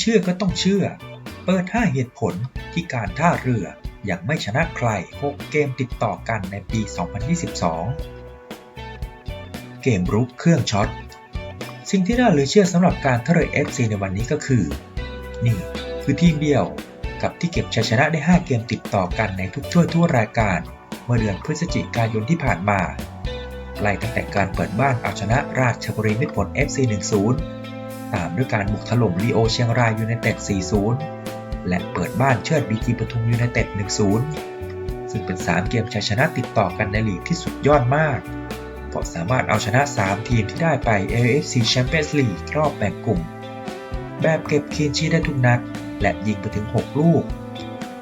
เชื่อก็ต้องเชื่อ เปิด 5 เหตุผลที่การท่าเรือยังไม่ชนะใคร 6 เกมติดต่อกันในปี 2022 เกมรุกเครื่องช็อต สิ่งที่น่าเหลือเชื่อสำหรับการท่าเรือ FC ในวันนี้ก็คือ นี่คือทีมเดียวกับที่เก็บชัยชนะได้ 5 เกมติดต่อกันในทุกช่วยทั่วรายการ เมื่อเดือนพฤศจิกายนที่ผ่านมาไล่ตั้งแต่การเปิดบ้านเอาชนะราชบุรีมิตรผล FC 1-0 ตามด้วยการบุกถล่มลีโอเชียงรายยูไนเต็ด 4-0 และเปิดบ้านเชิดบีจีปทุมยูไนเต็ด 1-0 ซึ่งเป็น 3 เกมชัยชนะติดต่อกันในลีกที่สุดยอดมาก เพราะสามารถเอาชนะ 3 ทีมที่ได้ไป AFC Champions League รอบแบ่งกลุ่ม แบบเก็บคีนชีได้ทุกนัด และยิงไปถึง 6 ลูก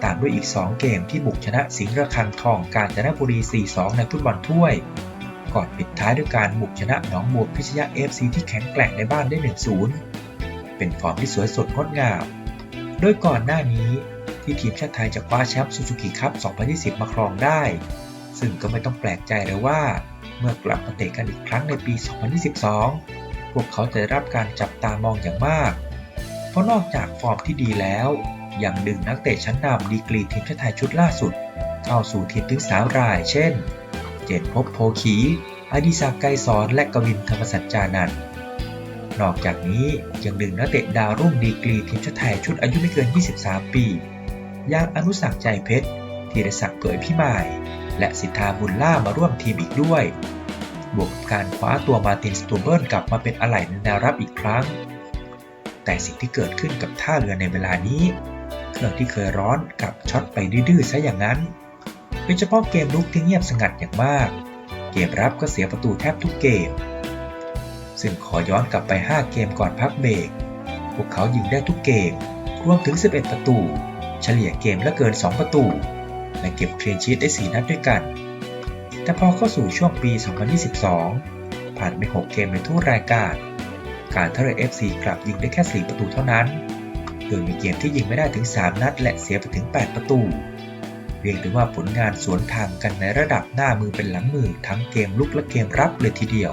ตามด้วยอีก 2 เกมที่บุกชนะสิงห์ระคังทองกาญจนบุรี 4-2 ในฟุตบอลถ้วย ก่อนปิดท้ายด้วยการบุกชนะหนองบัวพิชยา FC ที่แข็งแกร่งในบ้านได้ 1-0 เป็นฟอร์มที่สวยสดงดงาม โดยก่อนหน้านี้ที่ทีมชาติไทยจะคว้าแชมป์ซูซูกิคัพ 2020 มาครองได้ ซึ่งก็ไม่ต้องแปลกใจเลยว่า เมื่อกลับมาเตะกันอีกครั้งในปี 2022 พวกเขาจะได้รับการจับตามองอย่างมาก เพราะนอกจากฟอร์มที่ดีแล้ว ยังดึงนักเตะชั้นนำดีกรีทีมชาติไทยชุดล่าสุด เข้าสู่ทีมถึงสามราย เช่น เจนพบโพขีอดิศักดิ์ไกรสอนและกวินธรรมสัจจานันท์นอกจากนี้ยังดึงนักเตะดาวรุ่งดีกรีทีมชาติไทยชุดอายุไม่เกิน 23 ปีอย่างอนุสักใจเพชรธีรศักดิ์เผยพิมาย และสิทธาบุญล่ามาร่วมทีมอีกด้วย บวกกับการคว้าตัวมาตินสตูเบิร์นกลับมาเป็นอะไหล่ในแนวรับอีกครั้ง แต่สิ่งที่เกิดขึ้นกับท่าเรือในเวลานี้ เครื่องที่เคยร้อนกับช็อตไปดื้อๆซะอย่างนั้น ยเฉพาะเกมลุกที่เงียบสงัดอย่างมาก เกมรับก็เสียประตูแทบทุกเกม ซึ่งขอย้อนกลับไป 5 เกมก่อนพักเบรก พวกเขายิงได้ทุกเกม รวมถึง 11 ประตู เฉลี่ยเกมละเกิน 2 ประตู และเก็บเคลียนชีตได้ 4 นัดด้วยกัน แต่พอเข้าสู่ช่วงปี 2022 ผ่านไป 6 เกมในทุกรายการ การเท่าเรือ FC กลับยิงได้แค่ 4 ประตูเท่านั้น โดยมีเกมที่ยิงไม่ได้ถึง 3 นัด และเสียไปถึง 8 ประตู เรียกได้ว่าผลงานสวนทางกันในระดับหน้ามือเป็นหลังมือทั้งเกมลุกและเกมรับเลยทีเดียว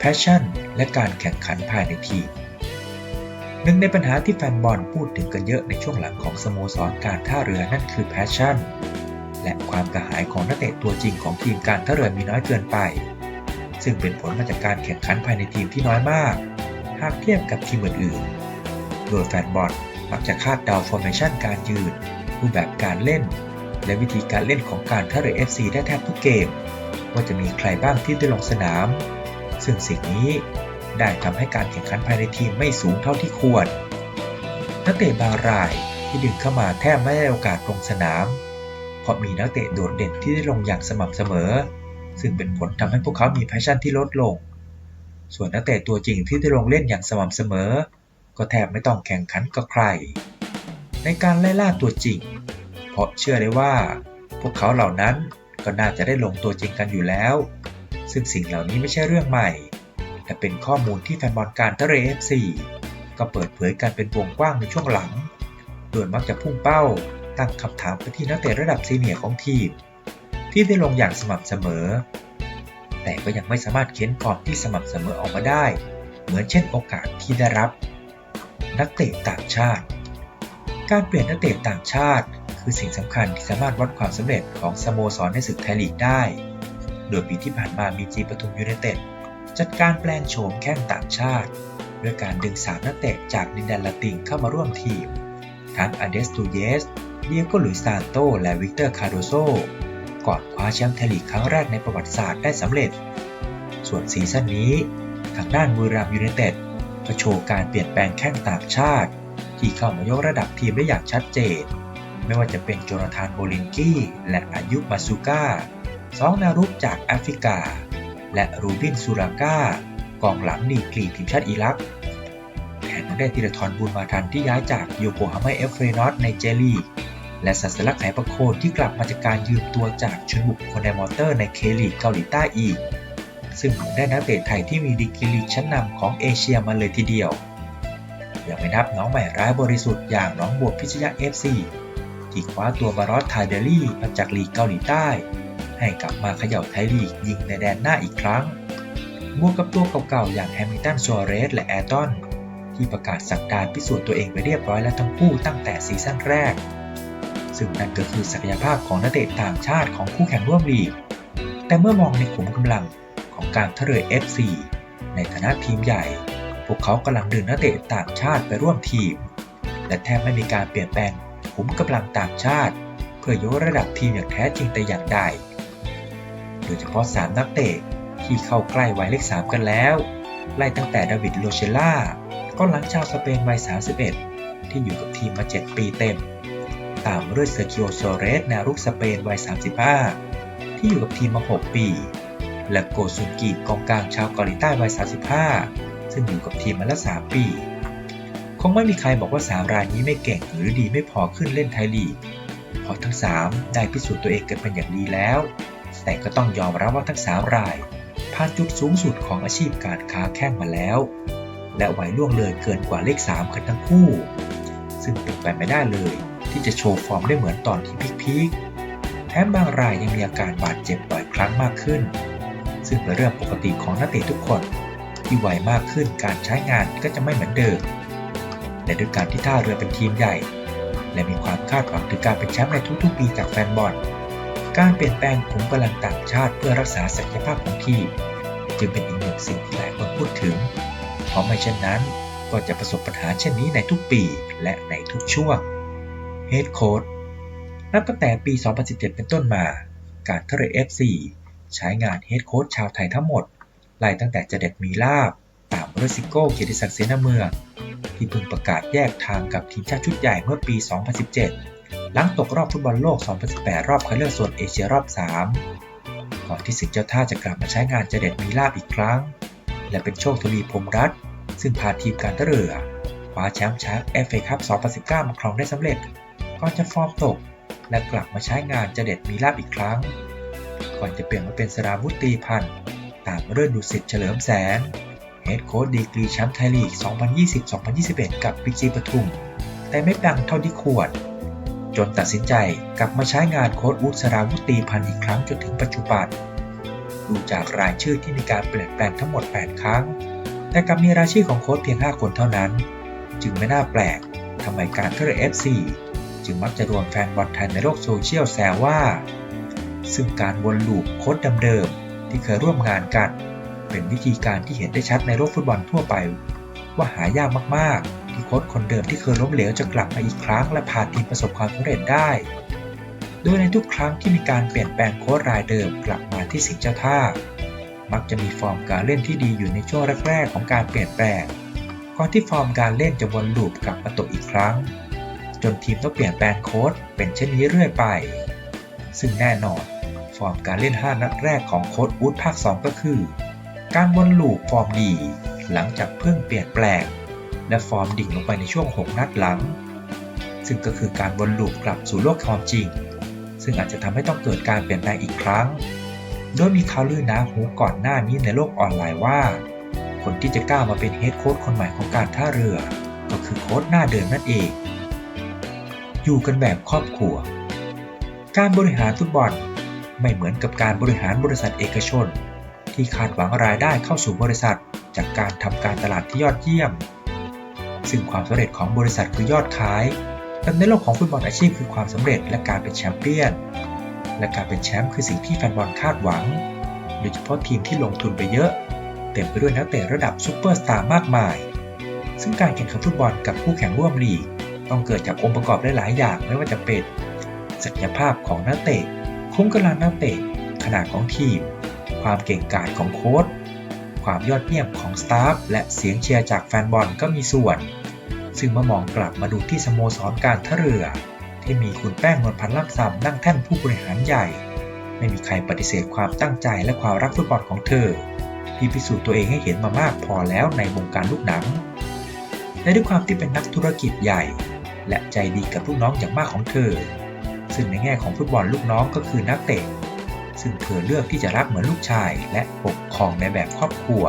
Passion และการแข่งขันภายในทีมหนึ่งในปัญหาที่แฟนบอลพูดถึงกันเยอะในช่วงหลังของสโมสรการท่าเรือนั่นคือ Passion และความกระหายของนักเตะตัวจริงของทีมการท่าเรือมีน้อยเกินไป ซึ่งเป็นผลมาจากการแข่งขันภายในทีมที่น้อยมาก หากเทียบกับทีมอื่นๆ โดยแฟนบอลมักจะคาดเดาฟอร์เมชันการยืน รูปแบบการเล่น และวิธีการเล่นของการท่าเรือ FC ได้แทบทุกเกม ว่าจะมีใครบ้างที่ได้ลงสนาม ซึ่งสิ่งนี้ได้ทำให้การแข่งขันภายในทีมไม่สูงเท่าที่ควร นักเตะบางรายที่ดึงเข้ามาแทบไม่ได้โอกาสลงสนาม เพราะมีนักเตะโดดเด่นที่ได้ลงอย่างสม่ำเสมอ ซึ่งเป็นผลทำให้พวกเขามีแพชชั่นที่ลดลง ส่วนนักเตะตัวจริงที่ได้ลงเล่นอย่างสม่ำเสมอ ก็แทบไม่ต้องแข่งขันกับใคร ในการไล่ล่าตัวจริง เพราะเชื่อได้ว่า พวกเขาเหล่านั้นก็น่าจะได้ลงตัวจริงกันอยู่แล้ว ซึ่งสิ่งเหล่านี้ไม่ใช่เรื่องใหม่ แต่เป็นข้อมูลที่แฟนบอลการทะเล FC ก็เปิดเผยกันเป็นวงกว้างในช่วงหลัง โดยมักจะพุ่งเป้าตั้งคำถามไปที่นักเตะระดับซีเนียร์ของทีม ที่ได้ลงอย่างสม่ำเสมอ แต่ก็ยังไม่สามารถเค้นฟอร์มที่สม่ำเสมอออกมาได้ เหมือนเช่นโอกาสที่ได้รับ นักเตะต่างชาติ การเปลี่ยนนักเตะต่างชาติ คือสิ่งสำคัญที่สามารถวัดความสำเร็จของสโมสรในศึกไทยลีกได้ โดยปีที่ผ่านมามีจีปทุมยูไนเต็ดจัดการแปลงโฉมแข้งต่างชาติ ด้วยการดึงสามนักเตะจากดินแดนละติงเข้ามาร่วมทีม ทั้งอเดสตูเยส เดียโกลุยซานโต และวิกเตอร์คาร์โดโซ ก่อนคว้าแชมป์ไทยลีกครั้งแรกในประวัติศาสตร์ได้สำเร็จ ส่วนซีซั่นนี้ ทางด้านบุรีรัมย์ยูไนเต็ดก็โชว์การเปลี่ยนแปลงแข้งต่างชาติ ที่เข้ามายกระดับทีมได้อย่างชัดเจน ไม่ว่าจะเป็นโจนาธานโบลินกี้และอายุมาซูก้าสองนารุกจากแอฟริกา และรูบินซูราก้ากองหลังดีกรีทีมชาติอิรักแถมยังได้ธีรทรบุญมาทันที่ย้ายจากโยโกฮาม่าเอฟเฟรนอตในเจลีและสัสลักไหประโคนที่กลับมาจากการยืมตัวจากชนบุกคนในมอเตอร์ในเคลีเกาหลีใต้อีก ซึ่งได้นักเตะไทยที่มีดีกรีชั้นนำของเอเชียมาเลยทีเดียว ยังไม่นับน้องใหม่ร้ายบริสุทธิ์อย่างน้องบวกพิชยะเอฟซีที่คว้าตัวบารอสไทเดอรี่มาจากลีกเกาหลีใต้ ให้กลับมาเขย่าไทยลีกยิงในแดนหน้าอีกครั้ง บวกกับตัวเก่าๆอย่างแฮมิลตันซัวเรสและแอร์ตันที่ประกาศสักดานพิสูจน์ตัวเองไปเรียบร้อยแล้วทั้งคู่ตั้งแต่ซีซั่นแรก ซึ่งนั่นก็คือศักยภาพของนักเตะต่างชาติของคู่แข่งร่วมลีก แต่เมื่อมองในขุมกำลังของการท่าเรือ FC ในฐานะทีมใหญ่ พวกเขากำลังดึงนักเตะต่างชาติไปร่วมทีม และแทบไม่มีการเปลี่ยนแปลงขุมกำลังต่างชาติ เพื่อยกระดับทีมอย่างแท้จริงแต่อย่างใด โดยเฉพาะ 3 นักเตะที่เข้าใกล้วัยเลข 3 กันแล้ว ไล่ตั้งแต่ดาวิดโลเชล่าก็หลังชาวสเปนวัย 31 ที่อยู่กับทีมมา 7 ปีเต็ม ตามด้วยเซอร์คิโอโซเรสแนวรุกสเปนวัย 35 ที่อยู่กับทีมมา 6 ปี และโกซุนกิกองกลางชาวเกาหลีใต้วัย 35 ซึ่งอยู่กับทีมมาละ3ปี คงไม่มีใครบอกว่า 3 รายนี้ไม่เก่งหรือดีไม่พอขึ้นเล่นไทยลีก เพราะทั้ง 3 ได้พิสูจน์ตัวเองกันเป็นอย่างดีแล้ว แต่ก็ต้องยอมรับว่าทั้ง 3 รายผ่านจุดสูงสุดของอาชีพการค้าแข้งมาแล้ว และไหวล่วงเลยเกินกว่าเลข 3 กันทั้งคู่ ซึ่งเป็นไปไม่ได้เลย ที่จะโชว์ฟอร์มได้เหมือนตอนที่พีคๆแถมบางรายยังมีอาการบาดเจ็บบ่อยครั้งมากขึ้น ซึ่งเป็นเรื่องปกติของนักเตะทุกคน ที่ไวมากขึ้นการใช้งานก็จะไม่เหมือนเดิม และด้วยการที่ท่าเรือเป็นทีมใหญ่ และมีความคาดหวังถึงการเป็นแชมป์ในทุกๆปีจากแฟนบอล การเปลี่ยนแปลงขุมกำลังต่างชาติเพื่อรักษาศักยภาพของทีมจึงเป็นอีกหนึ่งสิ่งที่หลายคนพูดถึง เพราะไม่เช่นนั้นก็จะประสบปัญหาเช่นนี้ในทุกปีและในทุกช่วง Head Coach นับตั้งแต่ปี 2017 เป็นต้นมา การทเรือ FC ใช้งาน Head Coach ชาวไทยทั้งหมด ไล่ตั้งแต่เจเด็ดมีลาบตามเรซิโก้เกียรติศักดิ์เสนาเมือง ที่เพิ่งประกาศแยกทางกับทีมชาติชุดใหญ่เมื่อปี 2017 หลังตกรอบฟุตบอลโลก 2018 รอบคัดเลือกโซนเอเชียรอบ 3 ก่อนที่สิงห์เจ้าท่าจะกลับมาใช้งานเจเด็ดมีลาบอีกครั้ง และเป็นโชคทวีพรมรัตน์ซึ่งพาทีมการท่าเรือคว้าแชมป์ช้างเอฟเอคัพ 2019 มาครองได้สำเร็จก่อนจะฟอร์มตก และกลับมาใช้งานเจเด็ดมีลาบอีกครั้ง ก่อนจะเปลี่ยนมาเป็นสราวุตีพันธ์ ตามเรื่องดุสิตเฉลิมแสนเฮดโค้ชดีกรีแชมป์ไทยลีก 2020-2021 กับปิจีปทุม แต่ไม่ดังเท่าที่ควร จนตัดสินใจกลับมาใช้งานโค้ชวุฒิสราวุตีพันธ์อีกครั้งจนถึงปัจจุบัน ดูจากรายชื่อที่มีการเปลี่ยนแปลงทั้งหมด 8 ครั้ง แต่กลับมีรายชื่อของโค้ชเพียง 5 คนเท่านั้น จึงไม่น่าแปลกทำไมการท่าเรือ FC จึงมักจะรวมแฟนบอลไทยในโลกโซเชียลแซวว่า ซึ่งการวนลูปโค้ชเดิมๆ ที่เคยร่วมงานกัน เป็นวิธีการที่เห็นได้ชัดในโลกฟุตบอลทั่วไป ว่าหายากมากๆ ที่โค้ชคนเดิมที่เคยล้มเหลวจะกลับมาอีกครั้งและพาทีมประสบความสำเร็จได้ โดยในทุกครั้งที่มีการเปลี่ยนแปลงโค้ชรายเดิมกลับมาที่สิงเจ้าท่า มักจะมีฟอร์มการเล่นที่ดีอยู่ในช่วงแรกๆของการเปลี่ยนแปลงก่อนที่ฟอร์มการเล่นจะวนลูปกลับมาตกอีกครั้ง จนทีมต้องเปลี่ยนแปลงโค้ชเป็นเช่นนี้เรื่อยไป ซึ่งแน่นอน ฟอร์มการเล่น 5 นัดแรกของโค้ชอูดภาค 2 ก็คือ การวนลูปฟอร์มดี หลังจากเพิ่งเปลี่ยนแปลง และฟอร์มดิ่งลงไปในช่วง 6 นัดหลัง ซึ่งก็คือการวนลูปกลับสู่โลกความจริง ซึ่งอาจจะทำให้ต้องเกิดการเปลี่ยนแปลงอีกครั้ง โดยมีข่าวลือนาหูก่อนหน้านี้ในโลกออนไลน์ว่า คนที่จะก้าวมาเป็นเฮดโค้ชคนใหม่ของการท่าเรือ ก็คือโค้ชหน้าเดิมนั่นเอง อยู่กันแบบครอบครัว การบริหารฟุตบอล ไม่เหมือนกับการบริหารบริษัทเอกชน ที่คาดหวังรายได้เข้าสู่บริษัท จากการทำการตลาดที่ยอดเยี่ยม ซึ่งความสำเร็จของบริษัทคือยอดขายแต่ในโลกของฟุตบอลอาชีพคือความสำเร็จและการเป็นแชมเปี้ยน และการเป็นแชมป์คือสิ่งที่แฟนบอลคาดหวัง โดยเฉพาะทีมที่ลงทุนไปเยอะเต็มไปด้วยนักเตะระดับซูเปอร์สตาร์มากมาย ซึ่งการแข่งขันฟุตบอลกับคู่แข่งร่วมลีก ต้องเกิดจากองค์ประกอบหลายๆอย่างไม่ว่าจะเป็นศักยภาพของนักเตะ คุ้มกำลังนักเตะ ขนาดของทีม ความเก่งกาจของโค้ชความยอดเยี่ยมของสตาฟและเสียงเชียร์จากแฟนบอลก็มีส่วน ซึ่งเมื่อมองกลับมาดูที่สโมสรการท่าเรือ ที่มีคุณแป้งนวลพันธ์ล่ำซำนั่งแท่นผู้บริหารใหญ่ ไม่มีใครปฏิเสธความตั้งใจและความรักฟุตบอลของเธอ ที่พิสูจน์ตัวเองให้เห็นมามากพอแล้วในวงการลูกหนัง และด้วยความที่เป็นนักธุรกิจใหญ่ และใจดีกับลูกน้องอย่างมากของเธอ ซึ่งในแง่ของฟุตบอลลูกน้องก็คือนักเตะ ซึ่งเธอเลือกที่จะรักเหมือนลูกชายและปกครองในแบบครอบครัว